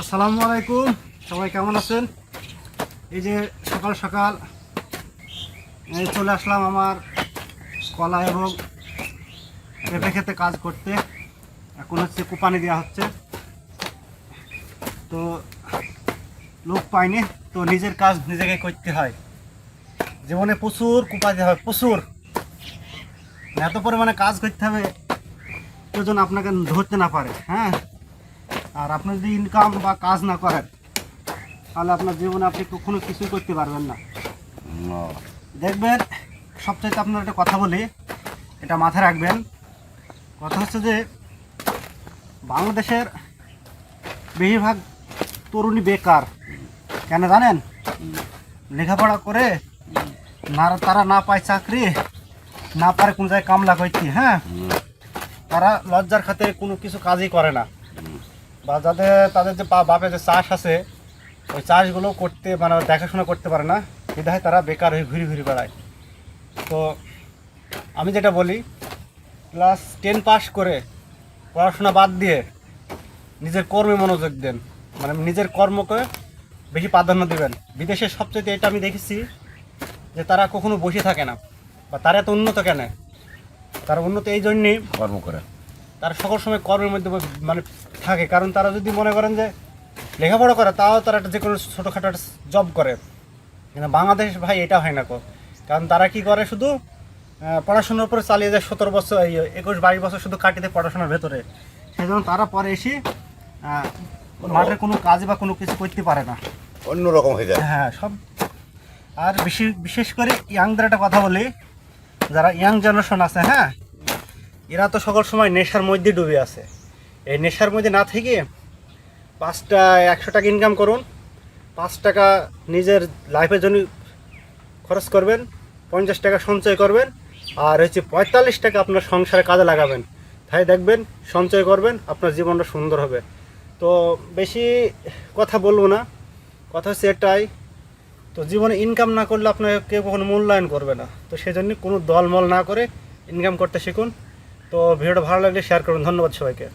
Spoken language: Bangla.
আসসালামু আলাইকুম। সবাই কেমন আছেন? এই যে সকাল সকাল চলে আসলাম আমার কলা এবং পেঁপে খেতে কাজ করতে। এখন হচ্ছে কোপানি দেওয়া হচ্ছে। তো লোক পাইনি তো নিজের কাজ নিজেকে করতে হয়। জীবনে প্রচুর কোপাতে হয়, প্রচুর। এত পরিমাণে কাজ করতে হবে কেউ যেন আপনাকে ধরতে না পারে হ্যাঁ? আর আপনি যদি ইনকাম বা কাজ না করেন তাহলে আপনার জীবনে আপনি কখনো কিছুই করতে পারবেন না। দেখবেন সবচাইতে আপনার একটা কথা বলি এটা মাথায় রাখবেন। কথা হচ্ছে যে বাংলাদেশের বেশিরভাগ তরুণী বেকার কেন জানেন? লেখাপড়া করে না তারা না পায় চাকরি না পারে কোন জায়গায় কামলা করতে হ্যাঁ? তারা লজ্জার খাতে কোনো কিছু কাজই করে না। বা যাদের, তাদের যে বাপে যে চাষ আছে, ওই চাষগুলো করতে মানে দেখাশোনা করতে পারে না। বিধায় তারা বেকার হয়ে ঘুরে ঘুরে বেড়ায়। তো আমি যেটা বলি, ক্লাস টেন পাস করে পড়াশোনা বাদ দিয়ে নিজের কর্মে মনোযোগ দেন। মানে নিজের কর্মকে বেশি প্রাধান্য দেবেন। বিদেশে সবচেয়ে এটা আমি দেখেছি যে তারা কখনো বসে থাকে না, বা তারা এত উন্নত কেন? তারা উন্নত এই জন্যেই কর্ম করে। তারা সকল সময় কর্মের মধ্যে মানে থাকে। কারণ তারা যদি মনে করেন যে লেখাপড়া করে তাও তারা একটা যে কোনো ছোটোখাটো একটা জব করে। কিন্তু বাংলাদেশ ভাই এটা হয় না কো। কারণ তারা কি করে শুধু পড়াশোনার উপরে চালিয়ে যায় সতেরো বছর এই একুশ বাইশ বছর শুধু কাটিয়ে দেয় পড়াশোনার ভেতরে। সেই জন্য তারা পরে এসে মাঠে কোনো কাজ বা কোনো কিছু করতে পারে না। অন্য রকম হয়ে যায়। হ্যাঁ সব আর বিশেষ বিশেষ করে ইয়াংদের একটা কথা বলি যারা ইয়াং জেনারেশন আছে হ্যাঁ এরা তো সকল সময় নেশার মধ্যে ডুবে আছে। এই নেশার মধ্যে না থেকে পাঁচটা একশো টাকা ইনকাম করুন, পাঁচ টাকা নিজের লাইফের জন্য খরচ করবেন, পঞ্চাশ টাকা সঞ্চয় করবেন, আর হচ্ছে পঁয়তাল্লিশ টাকা আপনার সংসারে কাজে লাগাবেন। তাই দেখবেন, সঞ্চয় করবেন, আপনার জীবনটা সুন্দর হবে। তো বেশি কথা বলব না, কথা হচ্ছে এটাই, তো জীবনে ইনকাম না করলে আপনাকে কেউ কখনো মূল্যায়ন করবে না। তো সেজন্য কোনো দলমল না করে ইনকাম করতে শিখুন। তো ভিডিওটা ভালো লাগলে শেয়ার করুন ধন্যবাদ সবাইকে।